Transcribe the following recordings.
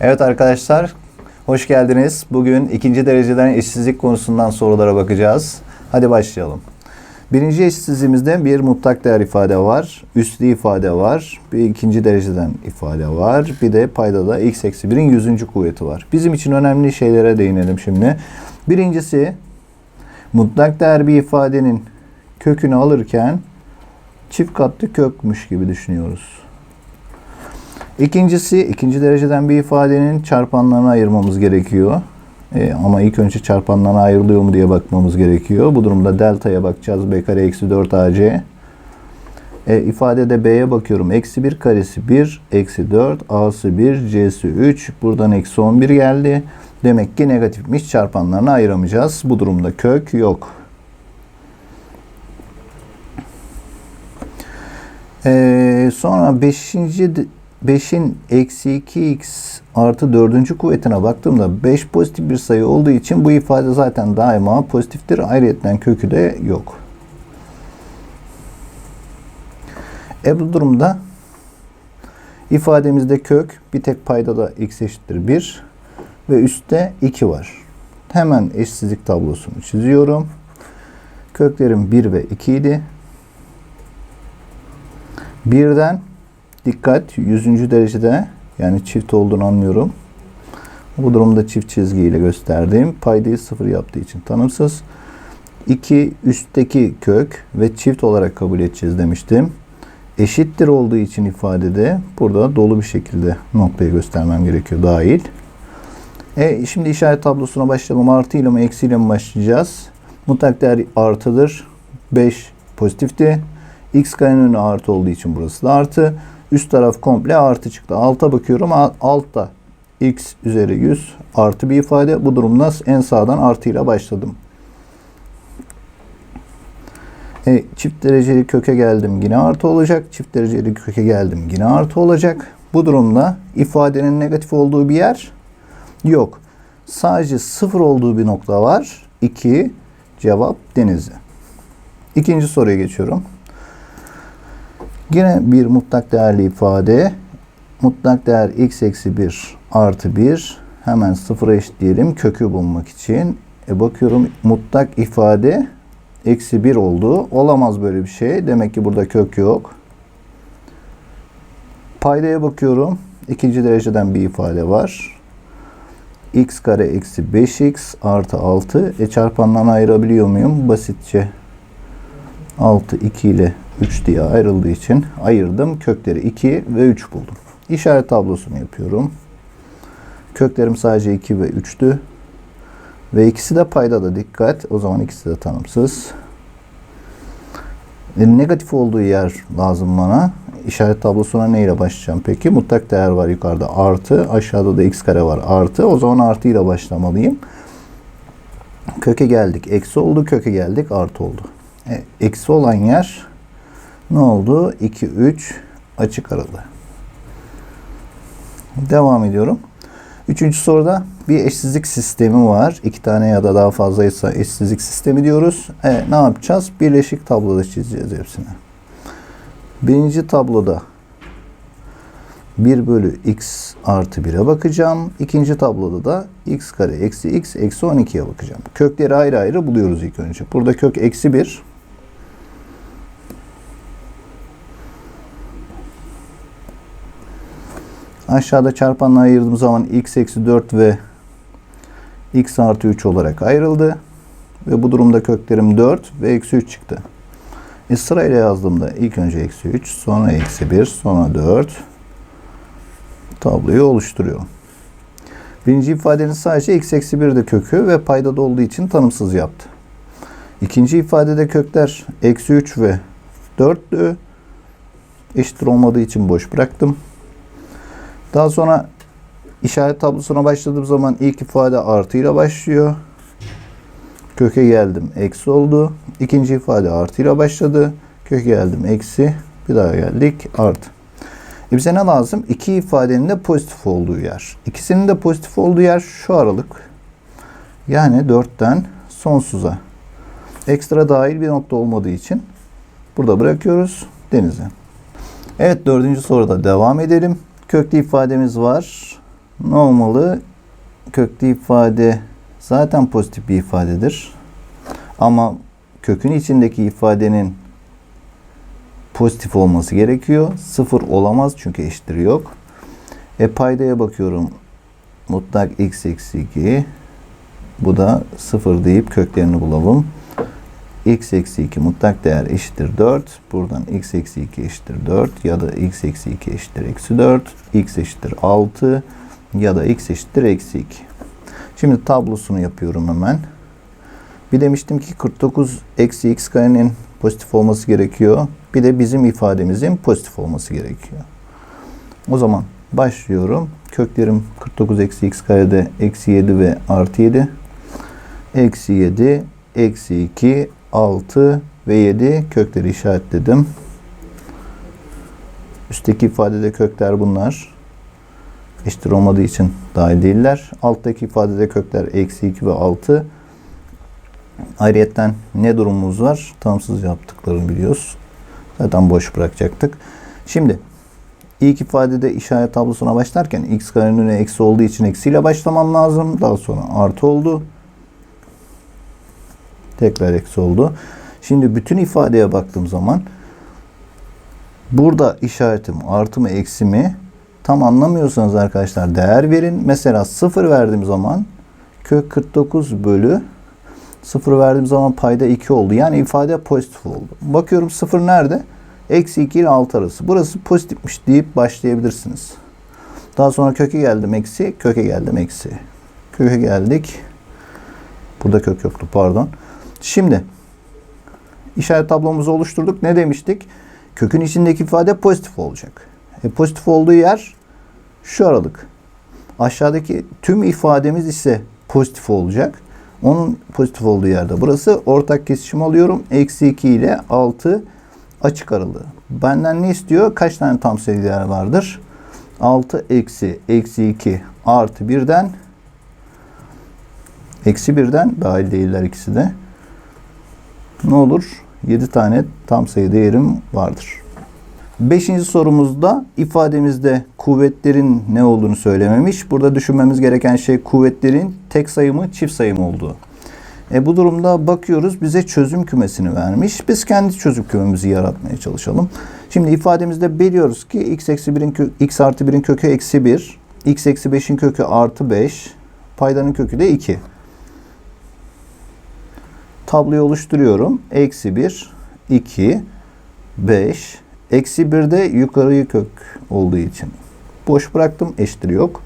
Evet arkadaşlar, hoş geldiniz. Bugün ikinci dereceden eşsizlik konusundan sorulara bakacağız. Hadi başlayalım. Birinci eşsizliğimizde bir mutlak değer ifade var, üslü ifade var, bir ikinci dereceden ifade var, bir de paydada x eksi 1'in yüzüncü kuvveti var. Bizim için önemli şeylere değinelim şimdi. Birincisi, mutlak değer bir ifadenin kökünü alırken çift katlı kökmüş gibi düşünüyoruz. İkincisi, ikinci dereceden bir ifadenin çarpanlarını ayırmamız gerekiyor. E, ama ilk önce çarpanlarına ayrılıyor mu diye bakmamız gerekiyor. Bu durumda delta'ya bakacağız. b kare eksi 4 ac. E, ifadede b'ye bakıyorum. Eksi 1 karesi 1, eksi 4, a'sı 1, c'si 3. Buradan eksi 11 geldi. Demek ki negatifmiş. Çarpanlarını ayıramayacağız. Bu durumda kök yok. Ee, sonra 5. 5'in eksi 2x artı 4. kuvvetine baktığımda 5 pozitif bir sayı olduğu için bu ifade zaten daima pozitiftir. Ayrıyeten kökü de yok. E bu durumda ifademizde kök bir tek payda da x eşittir 1 ve üstte 2 var. Hemen eşsizlik tablosunu çiziyorum. Köklerim 1 ve 2 idi. Birden dikkat 100. derecede yani çift olduğunu anlıyorum. Bu durumda çift çizgiyle gösterdiğim paydayı sıfır yaptığı için tanımsız. 2 üstteki kök ve çift olarak kabul edeceğiz demiştim. Eşittir olduğu için ifadede burada dolu bir şekilde noktayı göstermem gerekiyor dahil. E, şimdi işaret tablosuna başlayalım. Artı ile mi eksi ile mi başlayacağız? Mutlak değer artıdır. 5 pozitifti. X karenin önü artı olduğu için burası da artı. Üst taraf komple artı çıktı. Alta bakıyorum. Altta x üzeri 100 artı bir ifade. Bu durumda en sağdan artıyla başladım. E, çift dereceli köke geldim yine artı olacak. Çift dereceli köke geldim yine artı olacak. Bu durumda ifadenin negatif olduğu bir yer yok. Sadece sıfır olduğu bir nokta var. 2 cevap denizli. İkinci soruya geçiyorum. Yine bir mutlak değerli ifade. Mutlak değer x eksi 1 artı 1. Hemen sıfıra eşitleyelim kökü bulmak için. E bakıyorum mutlak ifade eksi 1 oldu. Olamaz böyle bir şey. Demek ki burada kök yok. Paydaya bakıyorum. İkinci dereceden bir ifade var. x kare eksi 5x artı 6. E çarpanlarını ayırabiliyor muyum? Basitçe 6 2 ile 3 diye ayrıldığı için ayırdım. Kökleri 2 ve 3 buldum. İşaret tablosunu yapıyorum. Köklerim sadece 2 ve 3'tü. Ve ikisi de payda da dikkat. O zaman ikisi de tanımsız. E, negatif olduğu yer lazım bana. İşaret tablosuna neyle başlayacağım peki? Mutlak değer var yukarıda artı. Aşağıda da x kare var artı. O zaman artı ile başlamalıyım. Köke geldik. Eksi oldu. Köke geldik. Artı oldu. E, eksi olan yer ne oldu? 2, 3 açık aralı. Devam ediyorum. Üçüncü soruda bir eşsizlik sistemi var. İki tane ya da daha fazlaysa eşsizlik sistemi diyoruz. E, ne yapacağız? Birleşik tabloda çizeceğiz hepsini. Birinci tabloda 1 bölü x artı 1'e bakacağım. İkinci tabloda da x kare eksi x eksi 12'ye bakacağım. Kökleri ayrı ayrı buluyoruz ilk önce. Burada kök eksi 1. Aşağıda çarpanla ayırdığım zaman x eksi 4 ve x artı 3 olarak ayrıldı. Ve bu durumda köklerim 4 ve eksi 3 çıktı. E sırayla yazdığımda ilk önce eksi 3, sonra eksi 1, sonra 4 tabloyu oluşturuyor. Birinci ifadenin sadece x eksi 1 de kökü ve paydada olduğu için tanımsız yaptı. İkinci ifadede kökler eksi 3 ve 4'tü. Eşittir olmadığı için boş bıraktım. Daha sonra işaret tablosuna başladığım zaman ilk ifade artıyla başlıyor. Köke geldim eksi oldu. İkinci ifade artıyla başladı. Köke geldim eksi. Bir daha geldik artı. E bize ne lazım? İki ifadenin de pozitif olduğu yer. İkisinin de pozitif olduğu yer şu aralık. Yani 4'ten sonsuza. Ekstra dahil bir nokta olmadığı için burada bırakıyoruz denize. Evet dördüncü soruda devam edelim. Köklü ifademiz var. ne olmalı? Köklü ifade zaten pozitif bir ifadedir. Ama kökün içindeki ifadenin pozitif olması gerekiyor. Sıfır olamaz çünkü eşittir yok. E paydaya bakıyorum. Mutlak x eksi 2. Bu da sıfır deyip köklerini bulalım. X eksi 2 mutlak değer eşittir 4. Buradan x eksi 2 eşittir 4 ya da x eksi 2 eşittir eksi 4. x eşittir 6 ya da x eşittir eksi 2. Şimdi tablosunu yapıyorum hemen. Bir demiştim ki 49 eksi x karenin pozitif olması gerekiyor. Bir de bizim ifademizin pozitif olması gerekiyor. O zaman başlıyorum. Köklerim 49 eksi x karede eksi 7 ve artı 7. Eksi 7, eksi 2, 6 ve 7 kökleri işaretledim. Üstteki ifadede kökler bunlar. Eşittir olmadığı için dahil değiller. Alttaki ifadede kökler eksi 2 ve 6. Ayrıyetten ne durumumuz var? Tanımsız yaptıklarını biliyoruz. Zaten boş bırakacaktık. Şimdi ilk ifadede işaret tablosuna başlarken x karenin önüne eksi olduğu için eksiyle başlamam lazım. Daha sonra artı oldu. Tekrar eksi oldu. Şimdi bütün ifadeye baktığım zaman burada işaretim artı mı eksi mi tam anlamıyorsanız arkadaşlar değer verin. Mesela 0 verdiğim zaman kök 49 bölü 0 verdiğim zaman payda 2 oldu. Yani ifade pozitif oldu. Bakıyorum 0 nerede? Eksi 2 ile 6 arası. Burası pozitifmiş deyip başlayabilirsiniz. Daha sonra köke geldim eksi, köke geldim eksi. Köke geldik. Burada kök yoktu pardon. Şimdi işaret tablomuzu oluşturduk. Ne demiştik? Kökün içindeki ifade pozitif olacak. E, pozitif olduğu yer şu aralık. Aşağıdaki tüm ifademiz ise pozitif olacak. Onun pozitif olduğu yerde. Burası ortak kesişim alıyorum. Eksi 2 ile 6 açık aralığı. Benden ne istiyor? Kaç tane tam sayı değer vardır? 6 eksi eksi 2 artı 1'den eksi 1'den dahil değiller ikisi de. Ne olur? 7 tane tam sayı değerim vardır. Beşinci sorumuzda ifademizde kuvvetlerin ne olduğunu söylememiş. Burada düşünmemiz gereken şey kuvvetlerin tek sayı mı çift sayı mı olduğu. E bu durumda bakıyoruz bize çözüm kümesini vermiş. Biz kendi çözüm kümemizi yaratmaya çalışalım. Şimdi ifademizde biliyoruz ki x eksi 1'in kö- x artı 1'in kökü eksi 1. x eksi 5'in kökü artı 5. Paydanın kökü de 2. Tabloyu oluşturuyorum. Eksi 1, 2, 5. Eksi 1 de yukarıyı kök olduğu için. Boş bıraktım. Eşittir yok.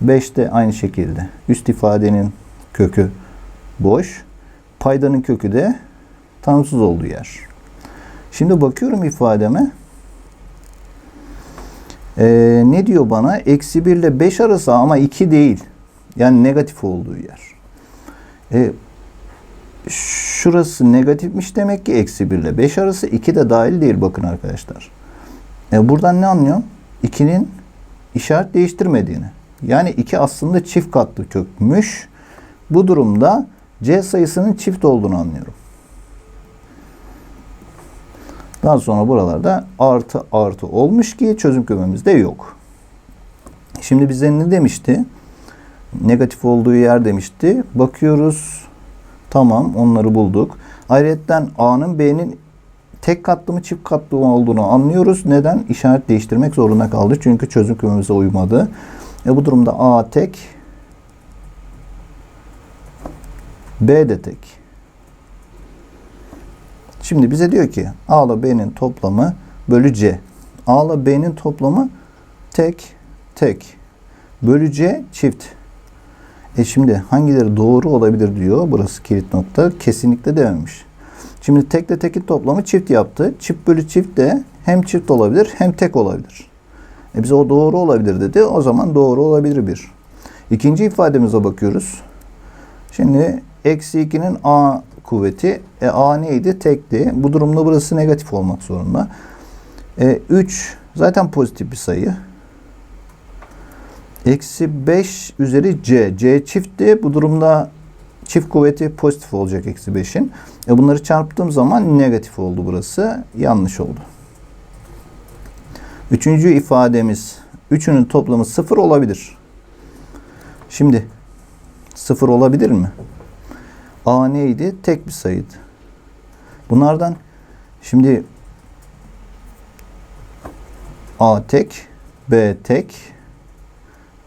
5 de aynı şekilde. Üst ifadenin kökü boş. Paydanın kökü de tanımsız olduğu yer. Şimdi bakıyorum ifademe. Ee, ne diyor bana? Eksi 1 ile 5 arası ama 2 değil. Yani negatif olduğu yer. Ee, şurası negatifmiş demek ki eksi 1 ile 5 arası 2 de dahil değil bakın arkadaşlar. E buradan ne anlıyorum? 2'nin işaret değiştirmediğini. Yani 2 aslında çift katlı kökmüş. Bu durumda C sayısının çift olduğunu anlıyorum. Daha sonra buralarda artı artı olmuş ki çözüm kümemizde yok. Şimdi bize ne demişti? Negatif olduğu yer demişti. Bakıyoruz. Tamam onları bulduk. Ayrıca A'nın B'nin tek katlı mı çift katlı mı olduğunu anlıyoruz. Neden? İşaret değiştirmek zorunda kaldı. Çünkü çözüm kümemize uymadı. E bu durumda A tek B de tek. Şimdi bize diyor ki A ile B'nin toplamı bölü C. A ile B'nin toplamı tek tek. Bölü C çift. E şimdi hangileri doğru olabilir diyor. Burası kilit nokta. Kesinlikle dememiş. Şimdi tekle tekin toplamı çift yaptı. Çift bölü çift de hem çift olabilir hem tek olabilir. E bize o doğru olabilir dedi. O zaman doğru olabilir bir. İkinci ifademize bakıyoruz. Şimdi eksi 2'nin a kuvveti. E a neydi? Tekti. Bu durumda burası negatif olmak zorunda. E 3 zaten pozitif bir sayı. Eksi 5 üzeri c. c çiftti. Bu durumda çift kuvveti pozitif olacak eksi 5'in. E bunları çarptığım zaman negatif oldu burası. Yanlış oldu. Üçüncü ifademiz. Üçünün toplamı sıfır olabilir. Şimdi sıfır olabilir mi? A neydi? Tek bir sayıydı. Bunlardan şimdi A tek, B tek,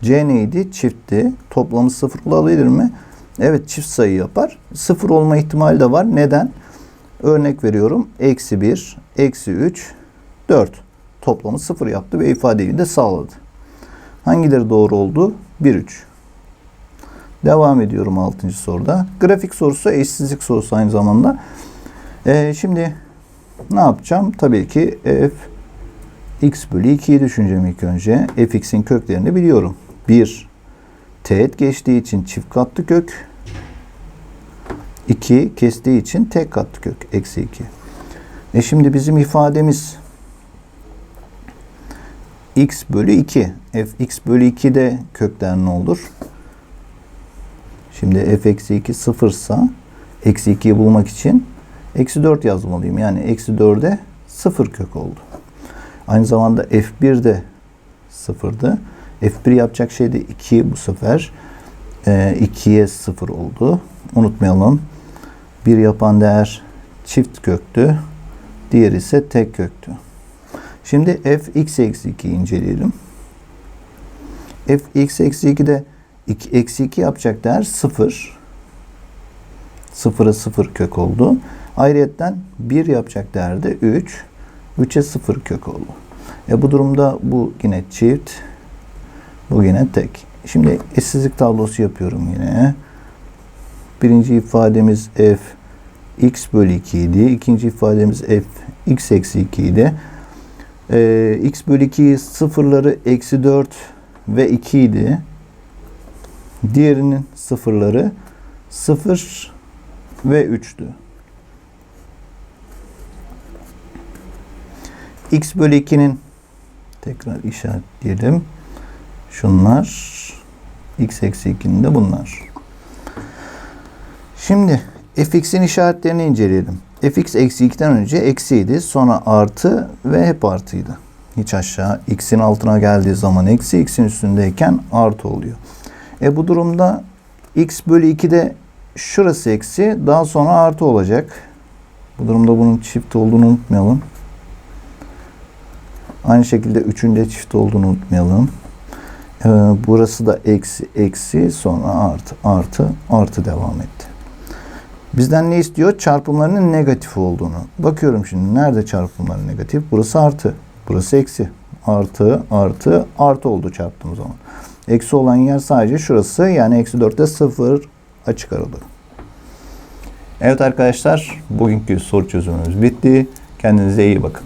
C neydi? Çiftti. Toplamı sıfır olabilir mi? Evet çift sayı yapar. Sıfır olma ihtimali de var. Neden? Örnek veriyorum. Eksi 1, eksi 3, 4. Toplamı sıfır yaptı ve ifadeyi de sağladı. Hangileri doğru oldu? 1, 3. Devam ediyorum 6. soruda. Grafik sorusu, eşsizlik sorusu aynı zamanda. Ee, şimdi ne yapacağım? Tabii ki f x bölü 2'yi düşüneceğim ilk önce. fx'in köklerini biliyorum. 1 teğet geçtiği için çift katlı kök. 2 kestiği için tek katlı kök. Eksi 2. E şimdi bizim ifademiz x bölü 2. fx bölü 2 de kökler ne olur? Şimdi f eksi 2 sıfırsa eksi 2'yi bulmak için eksi 4 yazmalıyım. Yani eksi 4'e 0 kök oldu. Aynı zamanda f1 de sıfırdı. F1 yapacak şey de 2 bu sefer. E, 2'ye 0 oldu. Unutmayalım. Bir yapan değer çift köktü. Diğeri ise tek köktü. Şimdi f x eksi 2 inceleyelim. f x eksi 2'de 2, eksi 2 yapacak değer 0. 0'a 0 kök oldu. Ayrıyeten 1 yapacak değer de 3. 3'e 0 kök oldu. E bu durumda bu yine çift. Bu yine tek. Şimdi eşsizlik tablosu yapıyorum yine. Birinci ifademiz f x bölü 2 idi. İkinci ifademiz f x eksi 2 idi. Ee, x bölü 2 sıfırları eksi 4 ve 2 idi. Diğerinin sıfırları 0 ve 3'tü. x bölü 2'nin tekrar işaretleyelim. Şunlar x eksi 2'nin de bunlar. Şimdi fx'in işaretlerini inceleyelim. fx eksi 2'den önce eksiydi. Sonra artı ve hep artıydı. Hiç aşağı x'in altına geldiği zaman eksi x'in üstündeyken artı oluyor. E bu durumda x bölü 2'de şurası eksi daha sonra artı olacak. Bu durumda bunun çift olduğunu unutmayalım. Aynı şekilde üçün de çift olduğunu unutmayalım. Ee, burası da eksi eksi sonra artı artı artı devam etti. Bizden ne istiyor? Çarpımlarının negatif olduğunu. Bakıyorum şimdi nerede çarpımların negatif? Burası artı. Burası eksi. Artı artı artı oldu çarptığım zaman. Eksi olan yer sadece şurası. Yani eksi 4'te 0 açık aralığı. Evet arkadaşlar bugünkü soru çözümümüz bitti. Kendinize iyi bakın.